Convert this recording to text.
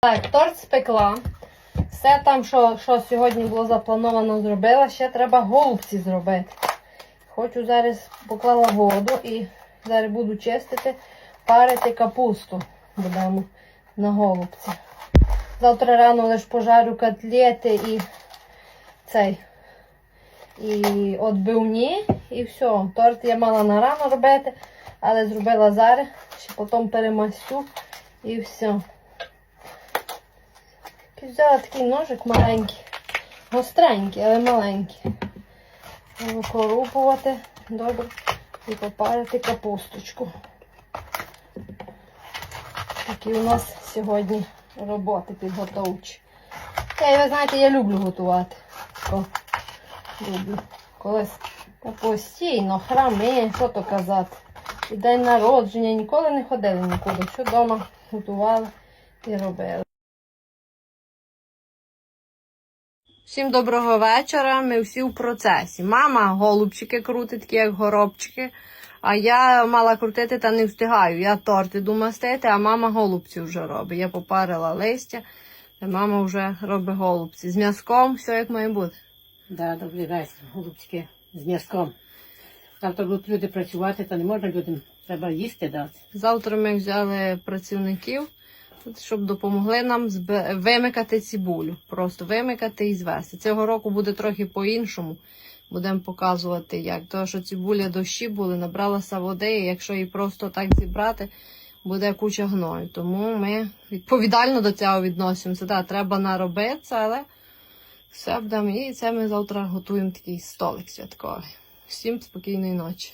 Так, торт спекла. Все там, що, що сьогодні було заплановано, зробила. Ще треба голубці зробити. Хочу зараз поклала воду і зараз буду чистити, парити капусту. Будемо на голубці. Завтра рано лише пожарю котлети і цей. І отбивні, і все. Торт я мала на рано робити, але зробила зараз, ще потім перемастю і все. Взяла такий ножик маленький, гостренький, але маленький. Викорупувати добре і попарити капусточку. Такі у нас сьогодні роботи підготовчі. Я, ви знаєте, я люблю готувати. О, люблю. Колись та постійно, храми, що то казати. І день народження, ніколи не ходили нікуди. Що вдома готували і робили. Всім доброго вечора. Ми всі в процесі. Мама голубчики крутить, такі як горобчики. А я мала крутити та не встигаю. Я торти думаю мастити, а мама голубці вже робить. Я попарила листя, а мама вже робить голубці. З м'язком, все як має бути. Да, добрий вечір, голубчики, з м'язком. Завтра будуть люди працювати, та не можна людям, треба їсти дати. Завтра ми взяли працівників, щоб допомогли нам вимикати цибулю. Просто вимикати і звести. Цього року буде трохи по-іншому. Будемо показувати, як. Тому що цибуля дощі були, набралася води, і якщо її просто так зібрати, буде куча гною. Тому ми відповідально до цього відносимося. Да, треба наробитися, але все будемо. І це ми завтра готуємо такий столик святковий. Всім спокійної ночі.